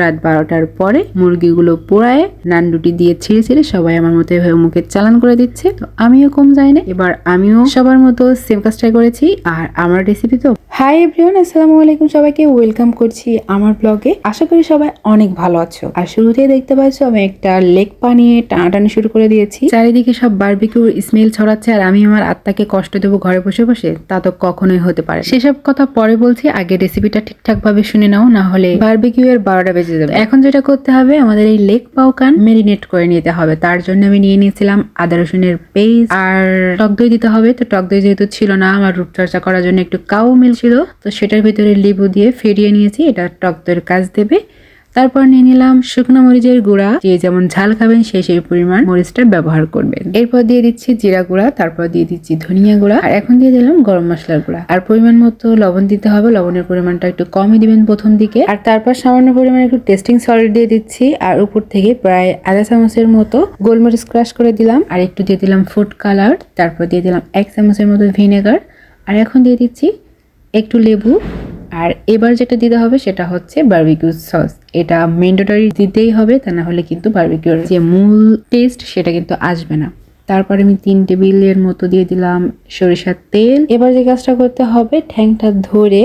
রাত বারোটার পরে মুরগিগুলো পোড়ায় নানডুটি দিয়ে ছিঁড়ে ছিঁড়ে সবাই আমার মতো এভাবে মুখে চালান করে দিচ্ছে। তো আমিও কম যাই না এবার আমিও সবার মতো সেম কাজটাই করেছি। আর আমার রেসিপি তো হাই এভরিওয়ান আসসালামু আলাইকুম সবাইকে। ওয়েলকাম করছি আমার ব্লগে আশা করি সবাই অনেক ভালো আছো। আর শুরুতেই দেখতে পাচ্ছ, আমি একটা লেগ বানিয়ে টানাটানি শুরু করে দিয়েছি। চারিদিকে সব বারবিকিউর স্মেল ছড়াচ্ছে, আর আমি আমার আত্মাকে কষ্ট দেবো ঘরে বসে বসে, তা তো কখনোই হতে পারে সেসব কথা পরে বলছি, আগে রেসিপিটা ঠিকঠাক ভাবে শুনে নাও, না হলে বারবিকিউ এর বারোটা বেজে যাবে। এখন যেটা করতে হবে, আমাদের এই লেগ পাউকান মেরিনেট করে নিতে হবে। তার জন্য আমি নিয়ে নিয়েছিলাম আদা রসুনের পেস্ট আর টক দই দিতে হবে। তো টক দই যেহেতু ছিল না, আমার রূপচর্চা করার জন্য একটু কাউ মিল ছিল, তো সেটার ভিতরে লেবু দিয়ে ফেরিয়ে নিয়েছি, এটা টক দইয়ের কাজ দেবে। তারপর নিয়ে নিলাম শুকনো মরিচের গুঁড়া, যে যেমন ঝাল খাবেন সেই সেই পরিমাণ মরিচটা ব্যবহার করবেন। এরপর দিয়ে দিচ্ছি জিরা গুঁড়া, তারপর দিয়ে দিচ্ছি ধনিয়া গুঁড়া, আর এখন দিয়ে দিলাম গরম মশলার গুঁড়া। আর পরিমাণ মতো লবণ দিতে হবে, লবণের পরিমাণটা একটু কমই দিবেন প্রথম দিকে। আর তারপর সামান্য পরিমাণে একটু টেস্টিং সল্ট দিয়ে দিচ্ছি, আর উপর থেকে প্রায় আধা চামচের মতো গোলমরিচ ক্রাশ করে দিলাম। আর একটু দিয়ে দিলাম ফুড কালার তারপর দিয়ে দিলাম এক চামচের মতো ভিনেগার আর এখন দিয়ে দিচ্ছি একটু লেবু, আর এবার যেটা দিতে হবে সেটা হচ্ছে বারবিকিউ সস এটা ম্যান্ডেটরি দিতেই হবে, তা না হলে কিন্তু বারবিকিউর যে মূল টেস্ট সেটা কিন্তু আসবে না। তারপরে আমি তিন টেবিলের মতো দিয়ে দিলাম সরিষার তেল। এবার যে কাজটা করতে হবে, ঠ্যাংটা ধরে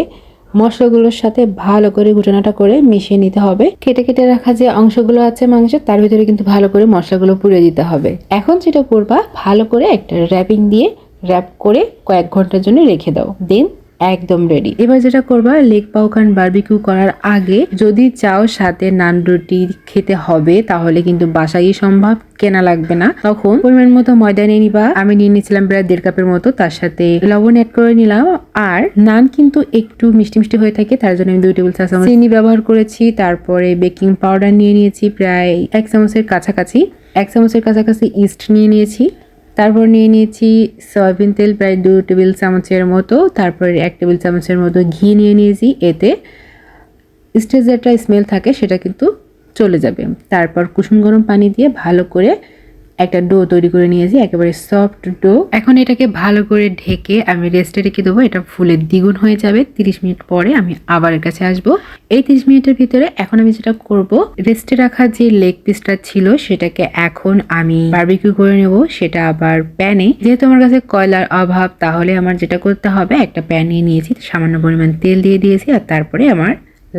মশলাগুলোর সাথে ভালো করে ঘুটনাটা করে মিশিয়ে নিতে হবে। কেটে কেটে রাখা যে অংশগুলো আছে মাংসের, তার ভিতরে কিন্তু ভালো করে মশলাগুলো পুড়ে দিতে হবে। এখন যেটা করবা, ভালো করে একটা র্যাপিং দিয়ে র্যাপ করে কয়েক ঘণ্টার জন্য রেখে দাও। দেন একদম রেডি এবার যেটা করবা লেগ পাউকান বারবিকিউ করার আগে যদি চাও সাথে নান রুটি খেতে হবে, তাহলে কিন্তু বাসায় সম্ভব, কেনা লাগবে না। তখন পরিমাণ মতো ময়দা নিয়ে নিবা। আমি নিয়ে নিয়েছিলাম প্রায় দেড় কাপের মতো, তার সাথে লবণ অ্যাড করে নিলাম। আর নান কিন্তু একটু মিষ্টি মিষ্টি হয়ে থাকে, তার জন্য আমি দুই টেবিল চা চামচ চিনি ব্যবহার করেছি। তারপরে বেকিং পাউডার নিয়ে নিয়েছি, প্রায় এক চামচের কাছাকাছি। এক চামচের কাছাকাছি ইস্ট নিয়ে নিয়েছি। তারপর নিয়ে নিয়েছি সয়াবিন তেল, প্রায় দু টেবিল চামচের মতো। তারপর এক টেবিল চামচের মতো ঘি নিয়ে নিয়েছি, এতে স্টেজ একটা স্মেল থাকে, সেটা কিন্তু চলে যাবে। তারপর কুসুম গরম পানি দিয়ে ভালো করে একটা ডো তৈরি করে নিয়েছি, একেবারে সফট ডো এখন এটাকে ভালো করে ঢেকে আমি রেস্টে রেখে দেবো, এটা ফুলের দ্বিগুণ হয়ে যাবে। তিরিশ মিনিট পরে আমি আবার এর কাছে আসব। এই তিরিশ মিনিটের ভিতরে এখন আমি যেটা করব রেস্টে রাখা যে লেগ পিসটা ছিল, সেটাকে এখন আমি বারবিকিউ করে নেব। সেটা আবার প্যানে যেহেতু আমার কাছে কয়লার অভাব, তাহলে আমার যেটা করতে হবে, একটা প্যান নিয়ে নিয়েছি, সামান্য পরিমাণ তেল দিয়ে দিয়েছি আর তারপরে আমার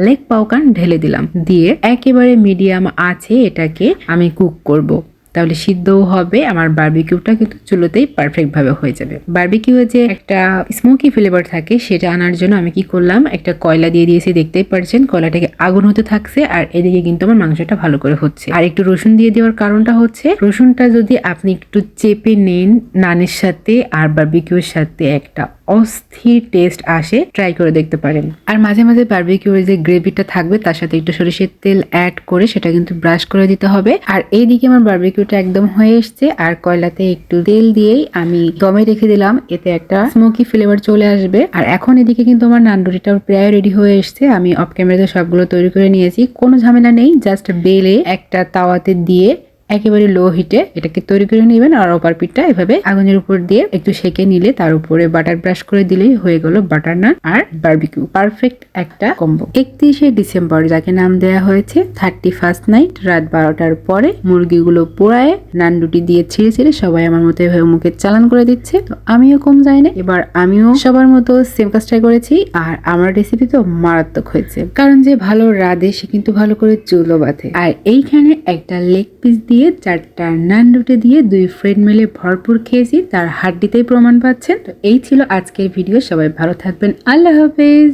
লেগ পাউকান ঢেলে দিলাম। দিয়ে একেবারে মিডিয়াম আছে এটাকে আমি কুক করব। তাহলে সিদ্ধও হবে, আমার বার্বিকিউটা কিন্তু চুলোতেই পারফেক্টভাবে হয়ে যাবে। বারবিকিউ যে একটা স্মোকি ফ্লেভার থাকে, সেটা আনার জন্য আমি কি করলাম, একটা কয়লা দিয়ে দিয়েছি, দেখতেই পারছেন, কয়লাটাকে আগুন হতে থাকছে, আর এদিকে কিন্তু আমার মাংসটা ভালো করে হচ্ছে। আর একটু রসুন দিয়ে দেওয়ার কারণটা হচ্ছে, রসুনটা যদি আপনি একটু চেপে নেন, নানের সাথে আর বারবিকিউর সাথে একটা অস্থির টেস্ট আসে ট্রাই করে দেখতে পারেন। আর মাঝে মাঝে বারবিকিউর যে গ্রেভিটা থাকবে, তার সাথে একটু সরিষের তেল অ্যাড করে সেটা কিন্তু ব্রাশ করে দিতে হবে। আর এইদিকে আমার বারবিকিউটা একদম হয়ে এসছে, আর কয়লাতে একটু তেল দিয়েই আমি দমে রেখে দিলাম, এতে একটা স্মোকি ফ্লেভার চলে আসবে। আর এখন এদিকে কিন্তু আমার নানডুরিটাও প্রায় রেডি হয়ে এসছে, আমি অফ ক্যামেরাতে সবগুলো তৈরি করে নিয়েছি। কোনো ঝামেলা নেই জাস্ট বেলে একটা তাওয়াতে দিয়ে একেবারে লো হিটে এটাকে তৈরি করে নেবেন আর অপার পিঠটা এভাবে আগুনের উপর দিয়ে একটু সেকে নিলে তার উপরে বাটার ব্রাশ করে দিলেই হয়ে গেল বাটার নান আর বারবিকিউ পারফেক্ট একটা কম্বো একত্রিশে ডিসেম্বর যাকে নাম দেওয়া হয়েছে থার্টি ফার্স্ট নাইট রাত বারোটার পরে মুরগিগুলো পোড়ায় নান রুটি দিয়ে ছিঁড়ে ছিঁড়ে সবাই আমার মতো এভাবে মুখে চালান করে দিচ্ছে। তো আমিও কম যাই না এবার আমিও সবার মতো সেম কাজটাই করেছি আর আমার রেসিপি তো মারাত্মক হয়েছে। কারণ যে ভালো রাধে সে কিন্তু ভালো করে চুলো বাঁধে। আর এইখানে একটা লেগ পিস দিয়ে দিয়ে, চারটা নান রুটি দিয়ে দুই ফ্রেন্ড মিলে ভরপুর খেয়েছি, তার হাড্ডিতেই প্রমাণ পাচ্ছেন। তো এই ছিল আজকের ভিডিও সবাই ভালো থাকবেন। আল্লাহ হাফেজ!